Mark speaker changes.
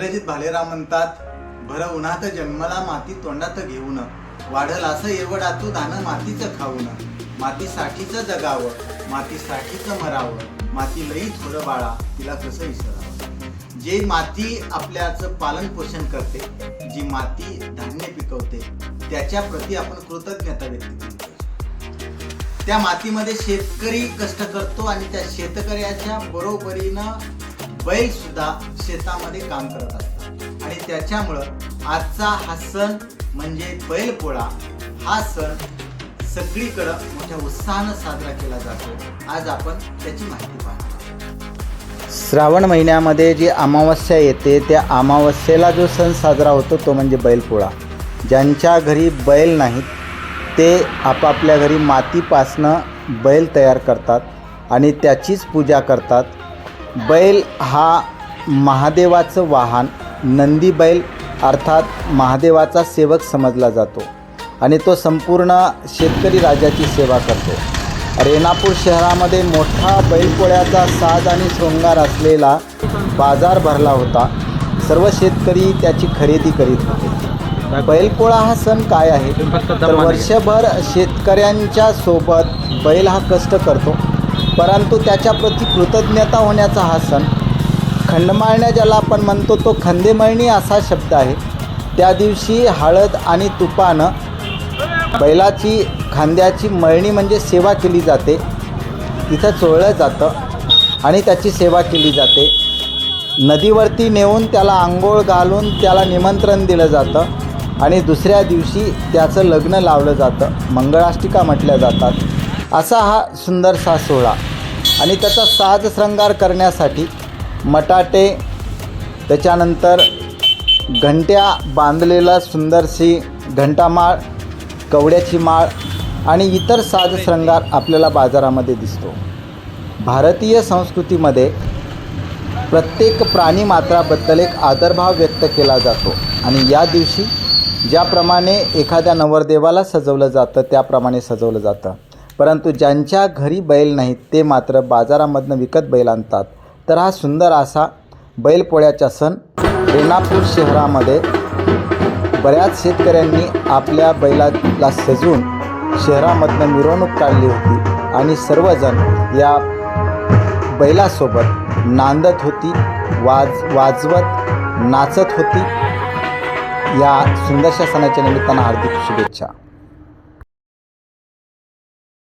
Speaker 1: इंग्रजीत भालेराव म्हणतात भर उन्हात जन्मला माती तोंडात घेऊन वाढल असं एवढातू दानं मातीचं खाऊन मातीसाठीच जगावं मातीसाठीच मरावं माती लई थोडं बाळा तिला कसं विसरावं? जे माती आपल्याचं पालन पोषण करते जी माती धान्य पिकवते त्याच्या प्रती आपण कृतज्ञता व्यक्त केली त्या मातीमध्ये शेतकरी कष्ट करतो आणि त्या शेतकऱ्याच्या बरोबरीनं बैल सुद्धा शेतामध्ये काम करत असतात. आणि त्याच्यामुळं आजचा हा सण म्हणजे बैलपोळा हा सण सगळीकडं मोठ्या उत्साहानं साजरा केला जातो. आज आपण त्याची माहिती पाहतो श्रावण महिन्यामध्ये जी अमावस्या येते त्या अमावस्येला जो सण साजरा होतो तो म्हणजे बैलपोळा ज्यांच्या घरी बैल नाहीत ते आपापल्या घरी मातीपासनं बैल तयार करतात आणि त्याचीच पूजा करतात. बैल हा महादेवाचं वाहन नंदी बैल अर्थात महादेवाचा सेवक समजला जातो आणि तो संपूर्ण शेतकरी राजाची सेवा करतो. रेणापूर शहरामध्ये मोठा बैलपोळ्याचा साज आणि शृंगार असलेला बाजार भरला होता. सर्व शेतकरी त्याची खरेदी करीत होते. बैलपोळा हा सण काय आहे? तर वर्षभर शेतकऱ्यांच्या सोबत बैल हा कष्ट करतो. परंतु त्याच्याप्रती कृतज्ञता होण्याचा हा सण खंडमाळण्या ज्याला आपण म्हणतो तो खंदेमळणी असा शब्द आहे. त्या दिवशी हळद आणि तुपानं बैलाची खांद्याची मळणी म्हणजे सेवा केली जाते. तिथं चोळलं जातं आणि त्याची सेवा केली जाते. नदीवरती नेऊन त्याला आंघोळ घालून त्याला निमंत्रण दिलं जातं आणि दुसऱ्या दिवशी त्याचं लग्न लावलं जातं. मंगळाष्टिका म्हटल्या जातात. असा हा सुंदरसा सोहळा. आणि त्याचा साज श्रंगार करण्यासाठी मटाटे त्याच्यानंतर घंट्या बांधलेला सुंदरशी घंटामाळ कवड्याची माळ आणि इतर साज श्रंगार आपल्याला बाजारामध्ये दिसतो. भारतीय संस्कृतीमध्ये प्रत्येक प्राणीमात्राबद्दल एक आदरभाव व्यक्त केला जातो आणि या दिवशी ज्याप्रमाणे एखाद्या नवरदेवाला सजवलं जातं त्याप्रमाणे सजवलं जातं. परंतु ज्यांच्या घरी बैल नाहीत ते मात्र बाजारामधनं विकत बैल आणतात. तर हा सुंदर असा बैलपोळ्याचा सण रेणापूर शहरामध्ये बऱ्याच शेतकऱ्यांनी आपल्या बैलाला सजवून शहरामधनं मिरवणूक काढली होती आणि सर्वजण या बैलासोबत नांदत होती वाज वाजवत नाचत होती. या सुंदरशा सणाच्या निमित्तानं हार्दिक शुभेच्छा.